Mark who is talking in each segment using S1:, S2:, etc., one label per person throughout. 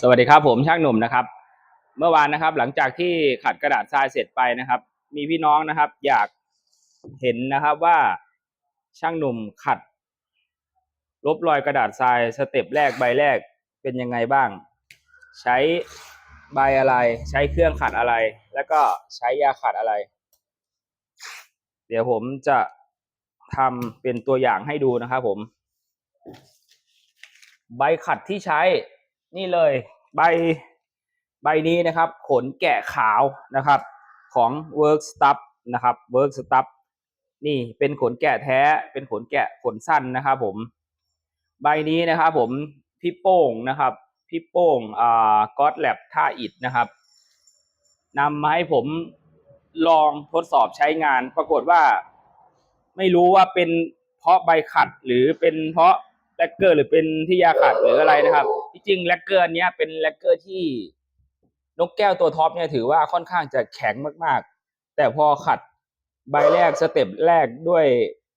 S1: สวัสดีครับผมช่างหนุ่มนะครับ เมื่อวานนะครับ หลังจากที่ขัดกระดาษทรายเสร็จไปนะครับ มีพี่น้องนะครับ อยากเห็นนะครับว่าช่างหนุ่มขัด ลบรอยกระดาษทรายสเต็ปแรกใบแรกเป็นยังไงบ้าง ใช้ใบอะไร ใช้เครื่องขัดอะไร แล้วก็ใช้ยาขัดอะไร เดี๋ยวผมจะทำเป็นตัวอย่างให้ดูนะครับผม ใบขัดที่ใช้ นี่เลยใบใบนี้นะครับ ขนแกะขาวนะครับ ของ Work Stuff นะครับ Work Stuff นี่เป็นขนแกะแท้ เป็นขนแกะขนสั้นนะครับผม ใบนี้นะครับผมพี่โป้งนะครับพี่โป้งอ่าก็อดแลบท่าอิดนะครับนำมาให้ผมลองทดสอบใช้งาน ปรากฏว่า ไม่รู้ว่าเป็นเพราะใบขัดหรือเป็นเพราะแลกเกอร์ หรือเป็นที่ยาขัดหรืออะไรนะครับ ที่จริงแลกเกอร์อันเนี้ยเป็นแลกเกอร์ที่นกแก้วตัวท็อปเนี่ยถือว่าค่อนข้างจะแข็งมากๆ แต่พอขัดใบแรกสเต็ปแรกด้วย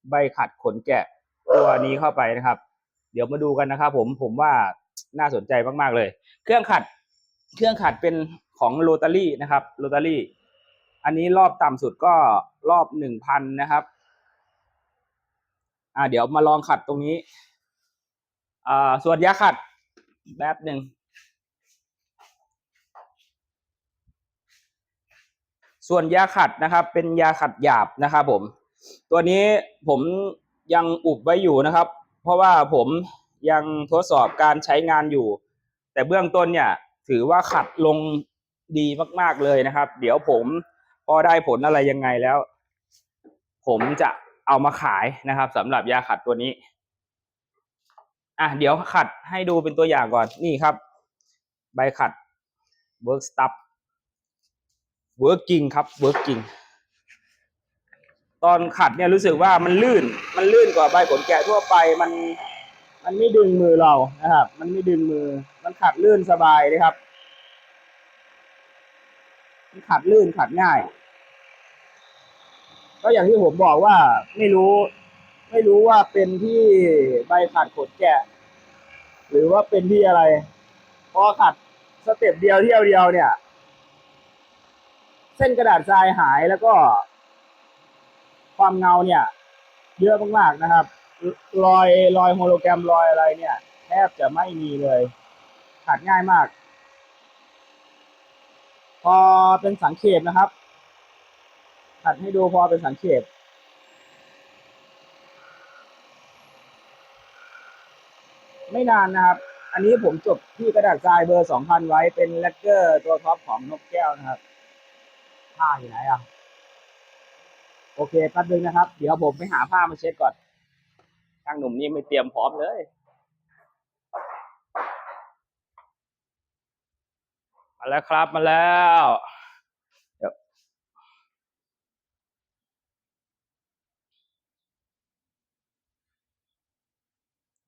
S1: ใบขัดขนแกะตัวนี้เข้าไปนะครับ เดี๋ยวมาดูกันนะครับผมผมว่าน่าสนใจมากๆเลย เครื่องขัด เครื่องขัดเป็นของโรตารี่นะครับโรตารี่อันนี้รอบต่ำสุดก็รอบหนึ่งพันนะครับ อ่า เดี๋ยวมาลองขัดตรงนี้ อ่า ส่วนยาขัด แป๊บหนึ่งส่วนยาขัดนะครับ เป็นยาขัดหยาบนะครับผม ตัวนี้ผมยังอุบไว้อยู่นะครับ เพราะว่าผมยังทดสอบการใช้งานอยู่ แต่เบื้องต้นเนี่ยถือว่าขัดลงดีมาก ๆเลยนะครับ เดี๋ยวผมพอได้ผลอะไรยังไงแล้ว ผมจะเอามาขายนะครับสำหรับยาขัดตัวนี้ อะเดี๋ยวขัดให้ดูเป็นตัวอย่างก่อนนี่ครับ ใบขัด work stuff working ครับ working ตอนขัดเนี่ยรู้สึกว่ามันลื่น มันลื่นกว่าใบขนแกะทั่วไป มัน มันไม่ดึงมือเรานะครับ มันไม่ดึงมือ มันขัดลื่นสบายเลยครับ มันขัดลื่นขัดง่าย ก็อย่างที่ผมบอกว่าไม่รู้ ไม่รู้ว่าเป็นที่ใบขัดขนแกะ หรือว่าเป็นที่อะไร พอขัดสเต็ปเดียวเที่ยวเดียวเนี่ย เส้นกระดาษทรายหายแล้วก็ ความเงาเนี่ย เยอะมากๆนะครับ รอยรอยโฮโลแกรมรอยอะไรเนี่ยแทบจะไม่มีเลย ขัดง่ายมาก พอเป็นสังเขปนะครับ ขัดให้ดูพอเป็นสังเขป ไม่นานนะครับ อันนี้ผมจบที่กระดาษทรายเบอร์สองพันไว้เป็นแลกเกอร์ตัวท็อปของนกแก้วนะครับผ้าอยู่ไหนอะ โอเคแป๊บนึงนะครับ เดี๋ยวผมไปหาผ้ามาเช็ดก่อนช่างหนุ่มนี่ไม่เตรียมพร้อมเลยมาแล้วครับมาแล้วเดี๋ยว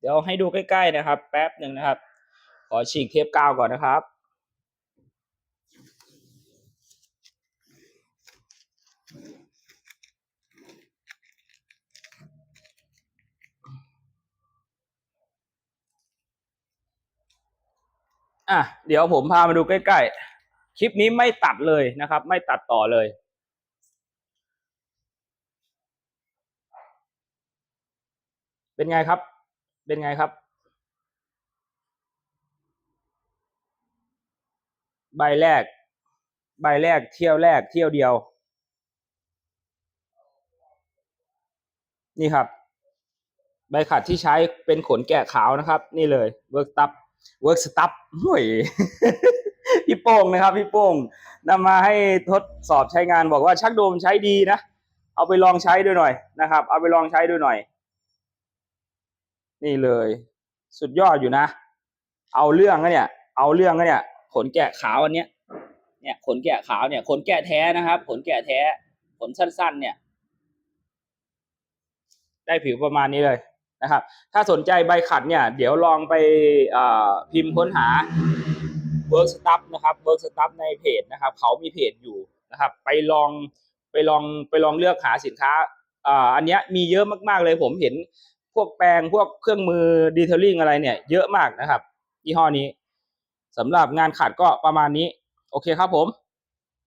S1: เดี๋ยวให้ดูใกล้ๆนะครับ แป๊บหนึ่งนะครับ ขอฉีกเทปกาวก่อนนะครับอะเดี๋ยวผมพามาดูใกล้ๆ คลิปนี้ไม่ตัดเลยนะครับ ไม่ตัดต่อเลย เป็นไงครับ เป็นไงครับ ใบแรก ใบแรกเที่ยวแรกเที่ยวเดียว นี่ครับ ใบขัดที่ใช้เป็นขนแกะขาวนะครับ นี่เลย work stuff work stuff ห่วยพี่โป้งนะครับ พี่โป้งนำมาให้ทดสอบใช้งานบอกว่าชักโดมใช้ดีนะ เอาไปลองใช้ดูหน่อยนะครับ เอาไปลองใช้ดูหน่อย นี่เลย สุดยอดอยู่นะ เอาเรื่องนะเนี่ย เอาเรื่องนะเนี่ย ขนแกะขาวอันเนี้ย เนี่ย ขนแกะขาวเนี่ย ขนแกะแท้นะครับ ขนแกะแท้ ขนสั้น ๆ เนี่ย ได้ผิวประมาณนี้เลยนะครับ ถ้าสนใจใบขัดเนี่ย เดี๋ยวลองไปพิมพ์ค้นหา work stuff นะครับ work stuff ในเพจนะครับ เขามีเพจอยู่นะครับ ไปลองไปลองไปลองเลือกหาสินค้าอ่าอันเนี้ยมีเยอะมากๆเลยผมเห็น พวกแปลงพวกเครื่องมือดีเทลลิ่งอะไรเนี่ย เยอะมากนะครับยี่ห้อนี้สำหรับงานขัดก็ประมาณนี้ โอเคครับผม